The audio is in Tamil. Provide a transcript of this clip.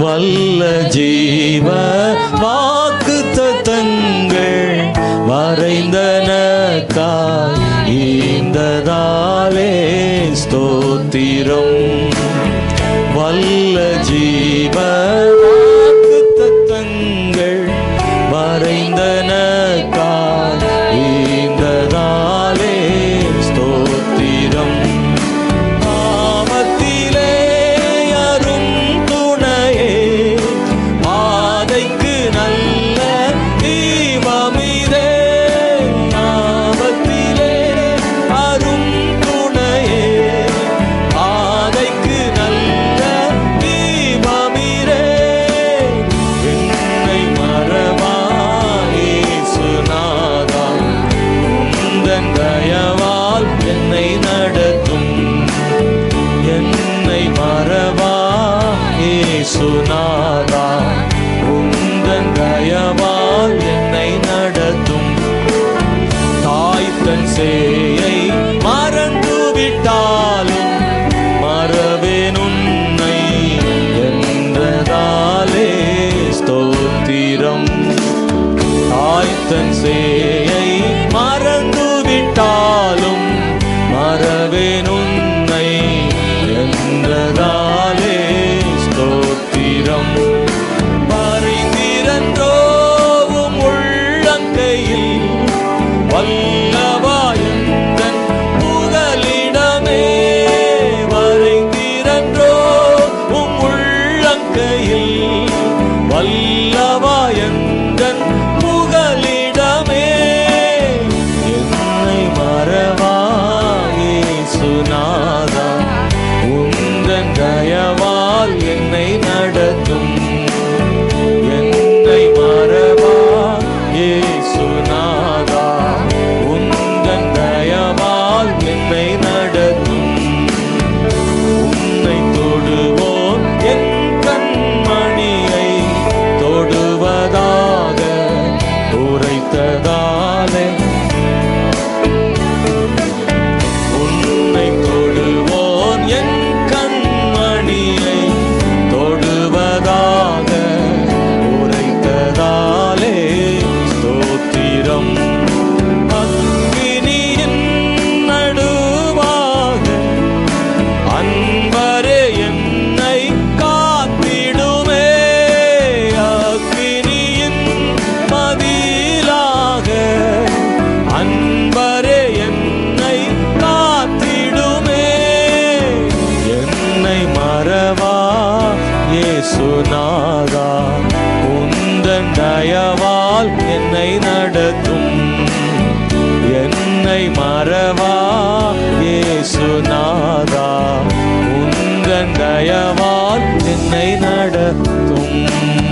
வல்ல ஜீவ வாக்கு தத்தங்கள் வரைந்தனக்காய் ஈந்ததாலே ஸ்தோத்திரம். வல்ல ஜீவ சுனாதா உந்தன் தயவால் என்னை நடத்தும். தாய் தன் சேயை மறந்து விட்டாலும் மறவேன் உன்னை என்றதாலே ஸ்தோத்திரம். தாய் தன் சேயை வல்லவாயந்தன் புகலிடமே? என்னை மறவாயே சுனாதா உந்தன் தயவால் என்னை ஏசுநாதா உந்தன் நயவால் என்னை நடத்தும். என்னை மறவா ஏசுநாதா உந்தன் நயவால் என்னை நடத்தும்.